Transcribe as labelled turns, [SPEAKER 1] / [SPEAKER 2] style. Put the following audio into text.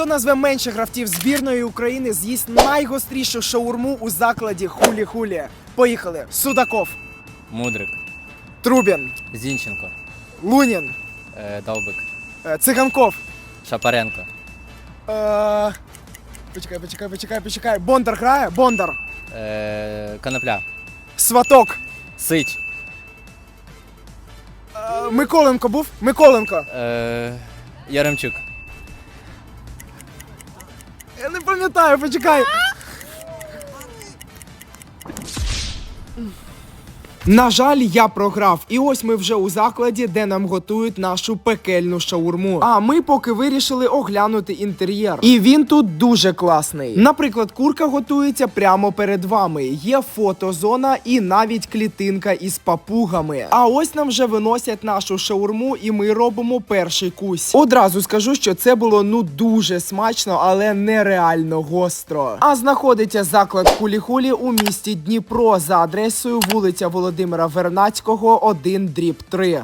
[SPEAKER 1] Хто назве менше гравців збірної України, з'їсть найгострішу шаурму у закладі хулі-хулі. Поїхали. Судаков,
[SPEAKER 2] Мудрик,
[SPEAKER 1] Трубін,
[SPEAKER 2] Зінченко,
[SPEAKER 1] Лунін,
[SPEAKER 2] е, Довбик,
[SPEAKER 1] е, Циганков.
[SPEAKER 2] Шапаренко,
[SPEAKER 1] Е... Почекай, почекай, почекай, почекай. Бондар грає? Бондар.
[SPEAKER 2] е, Конопля,
[SPEAKER 1] Сваток.
[SPEAKER 2] Сич,
[SPEAKER 1] Е... Миколенко був? Миколенко.
[SPEAKER 2] е, Яремчук,
[SPEAKER 1] Я не пам'ятаю, почекай. На жаль, я програв, і ось ми вже у закладі, де нам готують нашу пекельну шаурму. А ми поки вирішили оглянути інтер'єр. І він тут дуже класний. Наприклад, курка готується прямо перед вами. Є фотозона і навіть клітинка із папугами. А ось нам вже виносять нашу шаурму, і ми робимо перший кусь. Одразу скажу, що це було ну дуже смачно, але нереально гостро. А знаходиться заклад Хулі-Хулі у місті Дніпро за адресою вулиця Володимира Вернацького, 1 дріб 3.